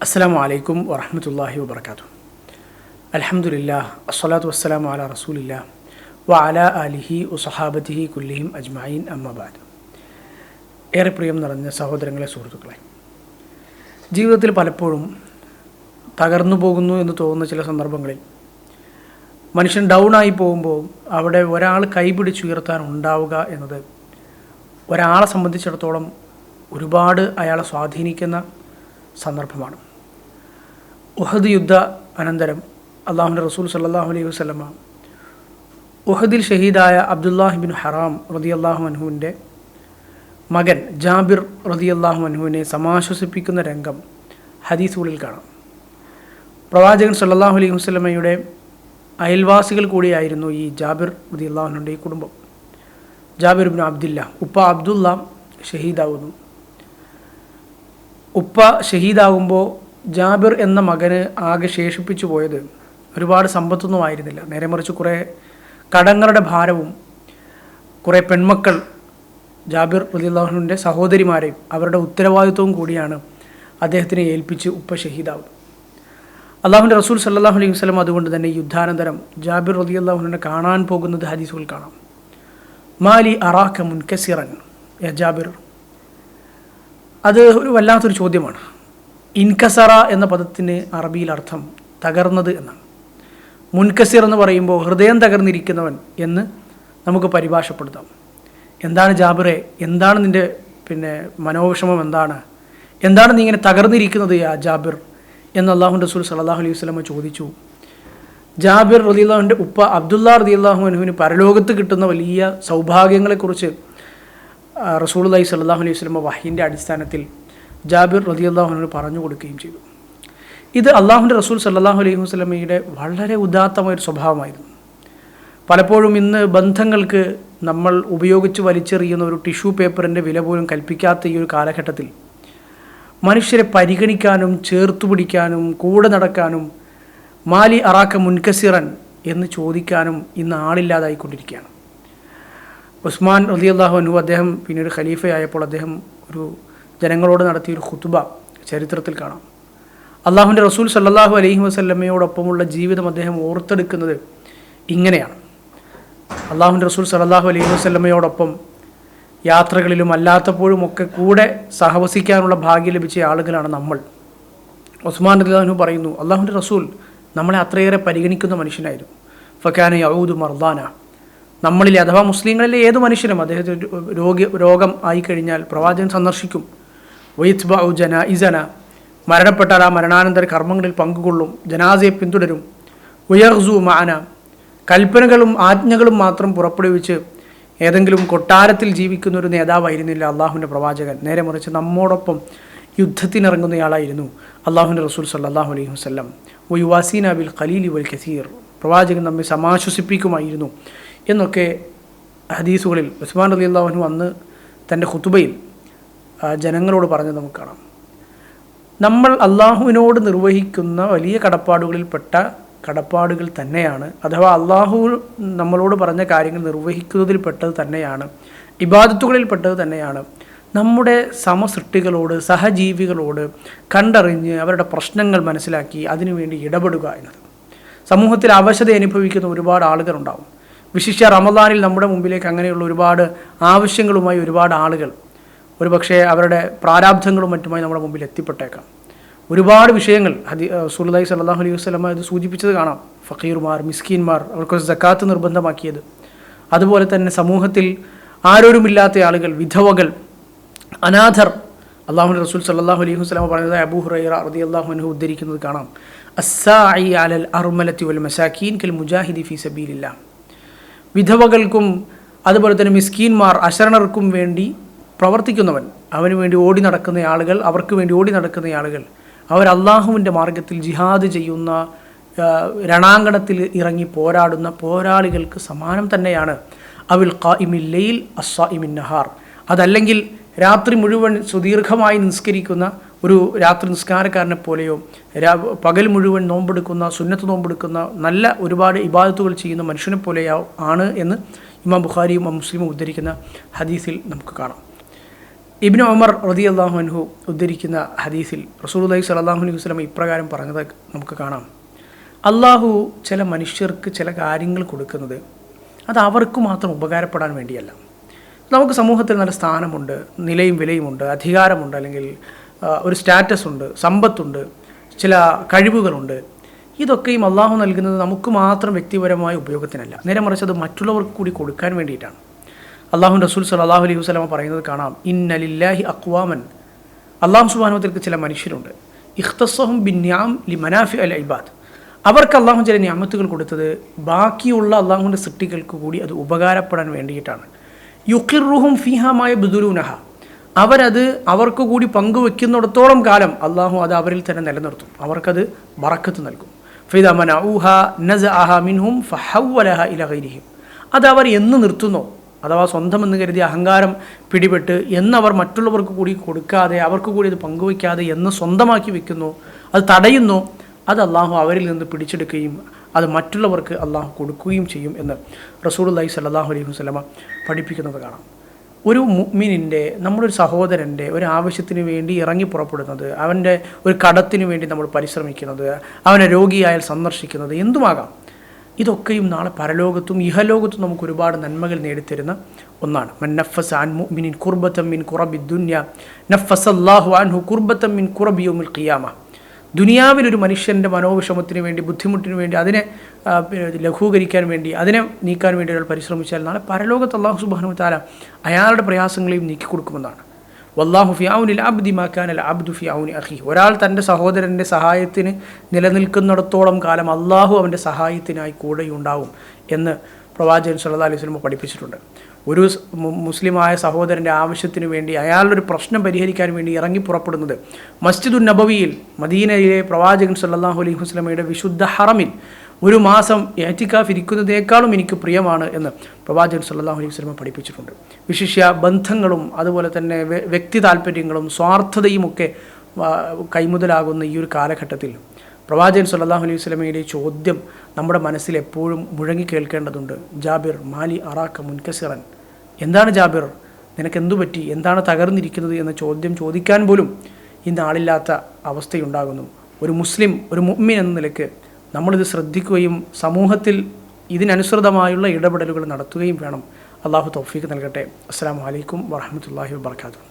അസ്സാം വലൈക്കും വറഹമത്തല്ലാഹി വാത്തു അലഹമുല്ല അസ്സലാത്തു വസ്സലാം അല റസൂലില്ല വ അല അലിഹി ഉസഹാബത്തിഹി കുല്ലിഹിം അജ്മായിൻ അമ്മബാദ് ഏറെ പ്രിയം നിറഞ്ഞ സഹോദരങ്ങളെ സുഹൃത്തുക്കളെ ജീവിതത്തിൽ പലപ്പോഴും തകർന്നു പോകുന്നു എന്ന് തോന്നുന്ന ചില സന്ദർഭങ്ങളിൽ മനുഷ്യൻ ഡൗൺ ആയി പോകുമ്പോൾ അവിടെ ഒരാൾ കൈപിടിച്ചുയർത്താൻ ഉണ്ടാവുക എന്നത് ഒരാളെ സംബന്ധിച്ചിടത്തോളം ഒരുപാട് അയാളെ സ്വാധീനിക്കുന്ന സന്ദർഭമാണ്. ഉഹദ് യുദ്ധ അനന്തരം അള്ളാഹുന്റെ റസൂൽ സല്ലാഹു അലൈഹി വസ്ലമ ഉഹദിൽ ഷഹീദായ അബ്ദുല്ലാഹിബിൻ ഹറാം റതി അള്ളാഹു അൻഹുവിന്റെ മകൻ ജാബിർ റതി അള്ളാഹു അൻഹുവിനെ സമാശ്വസിപ്പിക്കുന്ന രംഗം ഹദീസുകളിൽ കാണാം. പ്രവാചകൻ സല്ലാഹു അലൈഹി വസ്ലമയുടെ അയൽവാസികൾ കൂടിയായിരുന്നു ഈ ജാബിർ റതി അള്ളാഹുനുന്റെ ഈ കുടുംബം. ജാബിർ ബിൻ അബ്ദുല്ല ഉപ്പ അബ്ദുല്ല ഷഹീദാവുന്നു. ഉപ്പ ഷഹീദാകുമ്പോൾ ജാബിർ എന്ന മകന് ആകെ ശേഷിപ്പിച്ചു പോയത് ഒരുപാട് സമ്പത്തൊന്നും ആയിരുന്നില്ല. നേരെ മറിച്ച് കുറേ കടങ്ങളുടെ ഭാരവും കുറേ പെൺമക്കൾ ജാബിർ റലിള്ളാഹുവിന്റെ സഹോദരിമാരെയും അവരുടെ ഉത്തരവാദിത്വവും കൂടിയാണ് അദ്ദേഹത്തിനെ ഏൽപ്പിച്ച് ഉപ്പ ഷഹീദാവുന്നത് അള്ളാഹുന്റെ റസൂൽ സല്ലാഹു അലൈഹി വസ്ലം അതുകൊണ്ട് തന്നെ യുദ്ധാനന്തരം ജാബിർ റലി അള്ളാഹുനെ കാണാൻ പോകുന്നത് ഹദീസുകൾ കാണാം. മാലി അറാഖ മുൻകസിറൻ. യ ജാബിർ അത് ഒരു വല്ലാത്തൊരു ചോദ്യമാണ്. ഇൻകസറ എന്ന പദത്തിന് അറബിയിൽ അർത്ഥം തകർന്നത് എന്നാണ്. മുൻകസിർ എന്ന് പറയുമ്പോൾ ഹൃദയം തകർന്നിരിക്കുന്നവൻ എന്ന് നമുക്ക് പരിഭാഷപ്പെടുത്താം. എന്താണ് ജാബിറെ? എന്താണ് നിന്റെ പിന്നെ മനോവിഷമം എന്താണ്? എന്താണ് നീ ഇങ്ങനെ തകർന്നിരിക്കുന്നത് യാ ജാബിർ? എന്ന് അള്ളാഹു റസൂൽ സലാഹു അലൈഹി വസ്ലമ ചോദിച്ചു. ജാബിർ റലിയുള്ളാഹുവിന്റെ ഉപ്പ അബ്ദുല്ലാ റലിയുള്ളാഹു അനുവിന് പരലോകത്ത് കിട്ടുന്ന വലിയ സൗഭാഗ്യങ്ങളെക്കുറിച്ച് റസൂൽ അലൈഹി സലാഹു അലൈഹി വസ്ലമ വഹീന്റെ അടിസ്ഥാനത്തിൽ ജാബിർ റതിയല്ലാഹുനോട് പറഞ്ഞു കൊടുക്കുകയും ചെയ്തു. ഇത് അള്ളാഹുന്റെ റസൂൽ സല്ലാഹു അലൈഹി വസ്ലമയുടെ വളരെ ഉദാത്തമായൊരു സ്വഭാവമായിരുന്നു. പലപ്പോഴും ഇന്ന് ബന്ധങ്ങൾക്ക് നമ്മൾ ഉപയോഗിച്ച് വലിച്ചെറിയുന്ന ഒരു ടിഷ്യൂ പേപ്പറിന്റെ വില പോലും കൽപ്പിക്കാത്ത ഈ ഒരു കാലഘട്ടത്തിൽ മനുഷ്യരെ പരിഗണിക്കാനും ചേർത്തു പിടിക്കാനും കൂടെ നടക്കാനും മാലി അറാക്ക മുൻകസിറൻ എന്ന് ചോദിക്കാനും ഇന്ന് ആളില്ലാതായിക്കൊണ്ടിരിക്കുകയാണ്. ഉസ്മാൻ റലി അള്ളാഹു അനു അദ്ദേഹം പിന്നീട് ഖലീഫയായപ്പോൾ അദ്ദേഹം ഒരു ജനങ്ങളോട് നടത്തിയൊരു ഖുത്ബ ചരിത്രത്തിൽ കാണാം. അള്ളാഹുവിന്റെ റസൂൽ സല്ലാഹു അലൈഹി വസ്ല്ലമ്മയോടൊപ്പമുള്ള ജീവിതം അദ്ദേഹം ഓർത്തെടുക്കുന്നത് ഇങ്ങനെയാണ്. അള്ളാഹുവിന്റെ റസൂൽ സല്ലാഹു അലൈഹി വസ്ല്ലമ്മയോടൊപ്പം യാത്രകളിലും അല്ലാത്തപ്പോഴും ഒക്കെ കൂടെ സഹവസിക്കാനുള്ള ഭാഗ്യം ലഭിച്ച ആളുകളാണ് നമ്മൾ. ഉസ്മാൻ അള്ളാഹു പറയുന്നു അള്ളാഹുവിന്റെ റസൂൽ നമ്മളെ അത്രയേറെ പരിഗണിക്കുന്ന മനുഷ്യനായിരുന്നു. ഫക്കാന യൗദ് മർദാന. നമ്മളിലെ അഥവാ മുസ്ലിങ്ങളിലെ ഏത് മനുഷ്യനും അദ്ദേഹത്തിന് രോഗി രോഗം ആയിക്കഴിഞ്ഞാൽ പ്രവാചകൻ സന്ദർശിക്കും. വൈത്ബ ജന ഇസന മരണപ്പെട്ടാൽ ആ മരണാനന്തര കർമ്മങ്ങളിൽ പങ്കുകൊള്ളും ജനാസയെ പിന്തുടരും. ഉയർസു മാന കൽപ്പനകളും ആജ്ഞകളും മാത്രം പുറപ്പെടുവിച്ച് ഏതെങ്കിലും കൊട്ടാരത്തിൽ ജീവിക്കുന്ന ഒരു നേതാവായിരുന്നില്ല അള്ളാഹുവിന്റെ പ്രവാചകൻ. നേരെ മറിച്ച് നമ്മോടൊപ്പം യുദ്ധത്തിനിറങ്ങുന്നയാളായിരുന്നു അള്ളാഹുവിന്റെ റസൂൽ സല്ലാഹു അലൈഹി വസ്ലം ഒയുവാസീന ബിൽ ഖലീലി വൽ കസീർ പ്രവാചകൻ നമ്മെ സമാശ്വസിപ്പിക്കുമായിരുന്നു എന്നൊക്കെ ഹദീസുകളിൽ ഉസ്മാൻ അലി അള്ളാഹുനു അന്ന് തന്റെ ഖുത്തുബയിൽ ജനങ്ങളോട് പറഞ്ഞത് നമുക്ക് കാണാം. നമ്മൾ അള്ളാഹുവിനോട് നിർവഹിക്കുന്ന വലിയ കടപ്പാടുകളിൽപ്പെട്ട കടപ്പാടുകൾ തന്നെയാണ്. അഥവാ അള്ളാഹു നമ്മളോട് പറഞ്ഞ കാര്യങ്ങൾ നിർവഹിക്കുന്നതിൽ പെട്ടത് തന്നെയാണ്. ഇബാദത്തുകളിൽപ്പെട്ടത് തന്നെയാണ്. നമ്മുടെ സമസൃഷ്ടികളോട് സഹജീവികളോട് കണ്ടറിഞ്ഞ് അവരുടെ പ്രശ്നങ്ങൾ മനസ്സിലാക്കി അതിനുവേണ്ടി ഇടപെടുക എന്നത്. സമൂഹത്തിൽ അവശത അനുഭവിക്കുന്ന ഒരുപാട് ആളുകളുണ്ടാവും. വിശിഷ്യ റമദാനിൽ നമ്മുടെ മുമ്പിലേക്ക് അങ്ങനെയുള്ള ഒരുപാട് ആവശ്യങ്ങളുമായി ഒരുപാട് ആളുകൾ ഒരുപക്ഷെ അവരുടെ പ്രാരാബ്ധങ്ങളും മറ്റുമായി നമ്മുടെ മുമ്പിൽ എത്തിപ്പെട്ടേക്കാം. ഒരുപാട് വിഷയങ്ങൾ ഹദി സുലൈ സല്ലാഹു അലൈഹി വസ്ലമ ഇത് സൂചിപ്പിച്ചത് കാണാം. ഫക്കീർമാർ മിസ്കീൻമാർ അവർക്ക് ജക്കാത്ത് നിർബന്ധമാക്കിയത്. അതുപോലെ തന്നെ സമൂഹത്തിൽ ആരോരുമില്ലാത്ത ആളുകൾ വിധവകൾ അനാഥർ അള്ളാഹു റസൂൽ സല്ലാഹു അലൈഹി വസ്ലാമ പറഞ്ഞത് അബൂ ഹുറൈറ റതി അള്ളാഹു അനു ഉദ്ധരിക്കുന്നത് കാണാം. അസ്സായി അലൽ അറുമലത്തി വൽ മസാക്കീൻ കൽ മുജാഹിദി ഫി സബീലില്ല വിധവകൾക്കും അതുപോലെ തന്നെ മിസ്കീൻമാർ അശരണർക്കും വേണ്ടി പ്രവർത്തിക്കുന്നവൻ അവന് വേണ്ടി ഓടി നടക്കുന്ന ആളുകൾ അവർക്ക് വേണ്ടി ഓടി നടക്കുന്ന ആളുകൾ അവർ അള്ളാഹുവിന്റെ മാർഗത്തിൽ ജിഹാദ് ചെയ്യുന്ന രണാങ്കണത്തിൽ ഇറങ്ങി പോരാടുന്ന പോരാളികൾക്ക് സമാനം തന്നെയാണ്. അവിൽ ഖായിമില്ലയിൽ അസ്സാ ഇമിൻ നഹാർ. അതല്ലെങ്കിൽ രാത്രി മുഴുവൻ സുദീർഘമായി നിസ്കരിക്കുന്ന ഒരു രാത്രി നിസ്കാരക്കാരനെ പോലെയോ പകൽ മുഴുവൻ നോമ്പെടുക്കുന്ന സുന്നത്ത് നോമ്പെടുക്കുന്ന നല്ല ഒരുപാട് ഇബാദത്തുകൾ ചെയ്യുന്ന മനുഷ്യനെ പോലെയോ ആണ് എന്ന് ഇമാം ബുഖാരിയും മുസ്ലിമും ഉദ്ധരിക്കുന്ന ഹദീസിൽ നമുക്ക് കാണാം. ഇബ്നു ഒമർ റതി അള്ളാഹു അൻഹു ഉദ്ധരിക്കുന്ന ഹദീസിൽ റസൂലുല്ലാഹി സ്വല്ലല്ലാഹു അലൈഹി വസല്ലം ഇപ്രകാരം പറഞ്ഞത് നമുക്ക് കാണാം. അള്ളാഹു ചില മനുഷ്യർക്ക് ചില കാര്യങ്ങൾ കൊടുക്കുന്നത് അത് അവർക്ക് മാത്രം ഉപകാരപ്പെടാൻ വേണ്ടിയല്ല. നമുക്ക് സമൂഹത്തിൽ നല്ല സ്ഥാനമുണ്ട് നിലയും വിലയുമുണ്ട് അധികാരമുണ്ട് അല്ലെങ്കിൽ ഒരു സ്റ്റാറ്റസ് ഉണ്ട് സമ്പത്തുണ്ട് ചില കഴിവുകളുണ്ട്. ഇതൊക്കെയും അള്ളാഹു നൽകുന്നത് നമുക്ക് മാത്രം വ്യക്തിപരമായ ഉപയോഗത്തിനല്ല. നേരെ മറിച്ച് അത് മറ്റുള്ളവർക്ക് കൂടി കൊടുക്കാൻ വേണ്ടിയിട്ടാണ്. അള്ളാഹു റസൂൽ സലാഹു അലൈഹി വസ്ലമ പറയുന്നത് കാണാം. ഇന്നലില്ലാഹി അക്വാമൻ അള്ളാഹു സുബാനുവത്തിൽക്ക് ചില മനുഷ്യരുണ്ട്. ഇഖ്തസഹും ബിന്യാം ലി മനാഫി അൽ ഇബാദ്. അവർക്ക് അള്ളാഹു ചില ഞാമത്തുകൾ കൊടുത്തത് ബാക്കിയുള്ള അള്ളാഹുവിന്റെ സൃഷ്ടികൾക്ക് കൂടി അത് ഉപകാരപ്പെടാൻ വേണ്ടിയിട്ടാണ്. യുക്കിറുഹും ഫിഹമായ ബുദുലൂനഹ അവരത് അവർക്ക് കൂടി പങ്കുവെക്കുന്നിടത്തോളം കാലം അള്ളാഹു അത് അവരിൽ തന്നെ നിലനിർത്തും. അവർക്കത് ബറക്കത്ത് നൽകും. ഫിദ മന ഊഹ നസ് അഹ മിൻഹും ഫഹ്വലഹ ഇല ഗൈരിഹിം. അത് അവർ എന്ന് നിർത്തുന്നോ? അഥവാ സ്വന്തം എന്ന് കരുതി അഹങ്കാരം പിടിപെട്ട് എന്നവർ മറ്റുള്ളവർക്ക് കൂടി കൊടുക്കാതെ അവർക്ക് കൂടി അത് പങ്കുവയ്ക്കാതെ എന്ന് സ്വന്തമാക്കി വെക്കുന്നു അത് തടയുന്നു അത് അള്ളാഹു അവരിൽ നിന്ന് പിടിച്ചെടുക്കുകയും അത് മറ്റുള്ളവർക്ക് അള്ളാഹു കൊടുക്കുകയും ചെയ്യും എന്ന് റസൂലുല്ലാഹി സല്ലാഹു അലൈഹി വസ്ലമ പഠിപ്പിക്കുന്നത് കാണാം. ഒരു മുഅ്മിനിന്റെ നമ്മുടെ ഒരു സഹോദരന്റെ ഒരു ആവശ്യത്തിന് വേണ്ടി ഇറങ്ങി പുറപ്പെടുന്നത് അവന്റെ ഒരു കടത്തിന് വേണ്ടി നമ്മൾ പരിശ്രമിക്കുന്നത് അവനെ രോഗിയായാൽ സന്ദർശിക്കുന്നത് എന്തുമാകാം? ഇതൊക്കെയും നാളെ പരലോകത്തും ഇഹലോകത്തും നമുക്ക് ഒരുപാട് നന്മകൾ നേടിത്തരുന്ന ഒന്നാണ്. മന്നഫസ് നഫസ് അൻ മുഅ്മിനിൻ കുർബത്തം മിൻ കുറബി ദുന്യ നഫസ് അല്ലാഹു അൻഹു കുർബത്തം മിൻ കുറബി യൗമിൽ ഖിയാമ. ദുനിയാവിൽ ഒരു മനുഷ്യന്റെ മനോവിഷമത്തിന് വേണ്ടി ബുദ്ധിമുട്ടിന് വേണ്ടി അതിനെ ലഘൂകരിക്കാൻ വേണ്ടി അതിനെ നീക്കാൻ വേണ്ടി ഒരാൾ പരിശ്രമിച്ചാൽ നാളെ പരലോകത്ത് അള്ളാഹു സുബാനു താല അയാളുടെ പ്രയാസങ്ങളെയും നീക്കി കൊടുക്കുമെന്നാണ് വല്ലാഹു ഫിയാവുനിൽ അബ്ദി മാക്കാൻ അൽ അബ്ദു ഫിയാവുനി അഹി ഒരാൾ തന്റെ സഹോദരന്റെ സഹായത്തിന് നിലനിൽക്കുന്നിടത്തോളം കാലം അള്ളാഹു അവന്റെ സഹായത്തിനായി കൂടെയുണ്ടാവും എന്ന് പ്രവാചകൻ സല്ലല്ലാഹു അലൈഹി സ്വലമ പഠിപ്പിച്ചിട്ടുണ്ട്. ഒരു മുസ്ലിമായ സഹോദരന്റെ ആവശ്യത്തിന് വേണ്ടി അയാളുടെ ഒരു പ്രശ്നം പരിഹരിക്കാൻ വേണ്ടി ഇറങ്ങി പുറപ്പെടുന്നത് മസ്ജിദുൻ നബവിയിൽ മദീനയിലെ പ്രവാചകൻ സല്ലല്ലാഹു അലൈഹി വസല്ലമയുടെ വിശുദ്ധ ഹറമിൽ ഒരു മാസം ഏറ്റിക്കാഫ് ഇരിക്കുന്നതിനേക്കാളും എനിക്ക് പ്രിയമാണ് എന്ന് പ്രവാചകൻ സല്ലല്ലാഹു അലൈഹി സ്വലമ പഠിപ്പിച്ചിട്ടുണ്ട്. വിശിഷ്യ ബന്ധങ്ങളും അതുപോലെ തന്നെ വ്യ- വ്യക്തി താല്പര്യങ്ങളും സ്വാർത്ഥതയുമൊക്കെ ഒക്കെ കൈമുതലാകുന്ന ഈ ഒരു കാലഘട്ടത്തിൽ പ്രവാചകൻ സല്ലാഹു അലൈഹി സ്വലമയുടെ ചോദ്യം നമ്മുടെ മനസ്സിൽ എപ്പോഴും മുഴങ്ങി കേൾക്കേണ്ടതുണ്ട്. ജാബിർ മാലി അറാക്ക മുൻകസിറൻ. എന്താണ് ജാബിർ? നിനക്ക് എന്തു പറ്റി? എന്താണ് തകർന്നിരിക്കുന്നത് എന്ന ചോദ്യം ചോദിക്കാൻ പോലും ഇന്ന് ആളില്ലാത്ത അവസ്ഥയുണ്ടാകുന്നു. ഒരു മുസ്ലിം ഒരു മുഅ്മിൻ എന്ന നിലയ്ക്ക് നമ്മളിത് ശ്രദ്ധിക്കുകയും സമൂഹത്തിൽ ഇതിനനുസൃതമായുള്ള ഇടപെടലുകൾ നടത്തുകയും വേണം. അള്ളാഹു തൗഫീഖ് നൽകട്ടെ. അസ്സാം വലൈക്കും വാഹമത്തല്ലാഹി വാബർക്കാത്തു